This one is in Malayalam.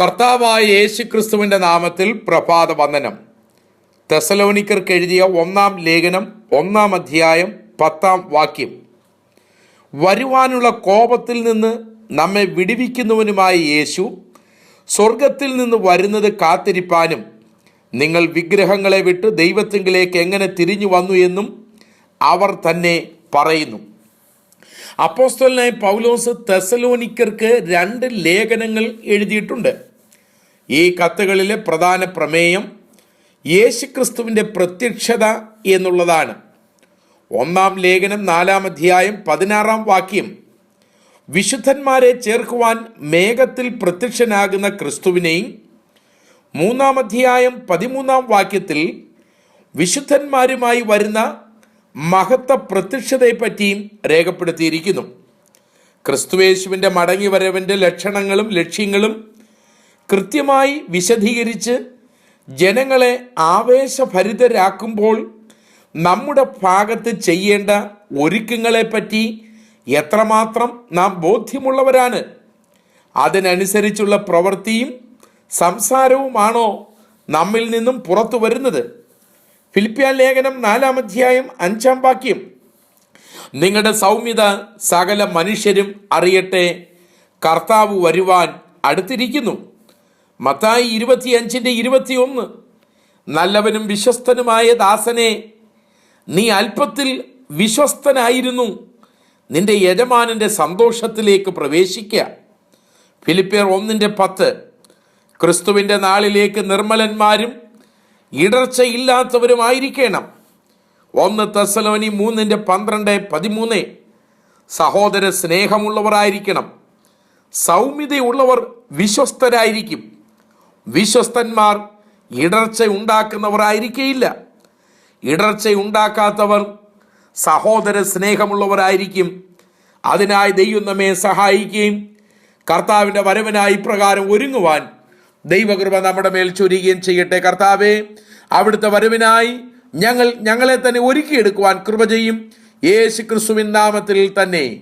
കർത്താവായ യേശു ക്രിസ്തുവിന്റെ നാമത്തിൽ പ്രഭാത വന്ദനം. തെസലോനിക്കർക്ക് എഴുതിയ ഒന്നാം ലേഖനം ഒന്നാം അധ്യായം പത്താം വാക്യം. വരുവാനുള്ള കോപത്തിൽ നിന്ന് നമ്മെ വിടിവിക്കുന്നവനുമായ യേശു സ്വർഗത്തിൽ നിന്ന് വരുന്നത് കാത്തിരിപ്പാനും നിങ്ങൾ വിഗ്രഹങ്ങളെ വിട്ട് ദൈവത്തിങ്കിലേക്ക് എങ്ങനെ തിരിഞ്ഞു വന്നു എന്നും അവർ തന്നെ പറയുന്നു. അപ്പോസ്തലനായ പൗലോസ് തെസലോനിക്കർക്ക് രണ്ട് ലേഖനങ്ങൾ എഴുതിയിട്ടുണ്ട്. ഈ കത്തുകളിലെ പ്രധാന പ്രമേയം യേശുക്രിസ്തുവിന്റെ പ്രത്യക്ഷത എന്നുള്ളതാണ്. ഒന്നാം ലേഖനം നാലാം അധ്യായം പതിനാറാം വാക്യം വിശുദ്ധന്മാരെ ചേർക്കുവാൻ മേഘത്തിൽ പ്രത്യക്ഷനാകുന്ന ക്രിസ്തുവിനെയും മൂന്നാം അധ്യായം പതിമൂന്നാം വാക്യത്തിൽ വിശുദ്ധന്മാരുമായി വരുന്ന മഹത്വ പ്രത്യക്ഷതയെപ്പറ്റിയും രേഖപ്പെടുത്തിയിരിക്കുന്നു. ക്രിസ്തുവേശുവിന്റെ മടങ്ങിവരവിന്റെ ലക്ഷണങ്ങളും ലക്ഷ്യങ്ങളും കൃത്യമായി വിശദീകരിച്ച് ജനങ്ങളെ ആവേശഭരിതരാക്കുമ്പോൾ നമ്മുടെ ഭാഗത്ത് ചെയ്യേണ്ട ഒരുക്കങ്ങളെപ്പറ്റി എത്രമാത്രം നാം ബോധ്യമുള്ളവരാണ്. അതിനനുസരിച്ചുള്ള പ്രവൃത്തിയും സംസാരവുമാണോ നമ്മിൽ നിന്നും പുറത്തു വരുന്നത് ഫിലിപ്പിയ ലേഖനം നാലാം അധ്യായം അഞ്ചാം വാക്യം. നിങ്ങളുടെ സൗമ്യത സകല മനുഷ്യരും അറിയട്ടെ കർത്താവ് വരുവാൻ അടുത്തിരിക്കുന്നു. മത്തായി ഇരുപത്തിയഞ്ചിന്റെ ഇരുപത്തിയൊന്ന്. നല്ലവനും വിശ്വസ്തനുമായ ദാസനെ നീ അല്പത്തിൽ വിശ്വസ്തനായിരുന്നു. നിന്റെ യജമാനന്റെ സന്തോഷത്തിലേക്ക് പ്രവേശിക്കുക ഫിലിപ്പിയർ ഒന്നിന്റെ പത്ത്. ക്രിസ്തുവിന്റെ നാളിലേക്ക് നിർമ്മലന്മാരും ഇടർച്ചയില്ലാത്തവരുമായിരിക്കണം. ഒന്ന് തെസലോനി മൂന്നിന്റെ പന്ത്രണ്ട് പതിമൂന്ന്. സഹോദര സ്നേഹമുള്ളവരായിരിക്കണം. സൗമ്യതയുള്ളവർ വിശ്വസ്തരായിരിക്കും. വിശ്വസ്തന്മാർ ഇടർച്ച ഉണ്ടാക്കുന്നവരായിരിക്കയില്ല ഇടർച്ച ഉണ്ടാക്കാത്തവർ സഹോദര സ്നേഹമുള്ളവരായിരിക്കും. അതിനായി ദൈവം നമ്മെ സഹായിക്കുകയും കർത്താവിന്റെ വരവിനായി ഇപ്രകാരം ഒരുങ്ങുവാൻ ദൈവകൃപ നമ്മുടെ മേൽ ചൊരിയുകയും ചെയ്യട്ടെ കർത്താവെ. അവിടുത്തെ വരവിനായി ഞങ്ങൾ ഞങ്ങളെ തന്നെ ഒരുക്കിയെടുക്കുവാൻ കൃപ ചെയ്യും. യേശു ക്രിസ്തുവിൻ നാമത്തിൽ തന്നെ.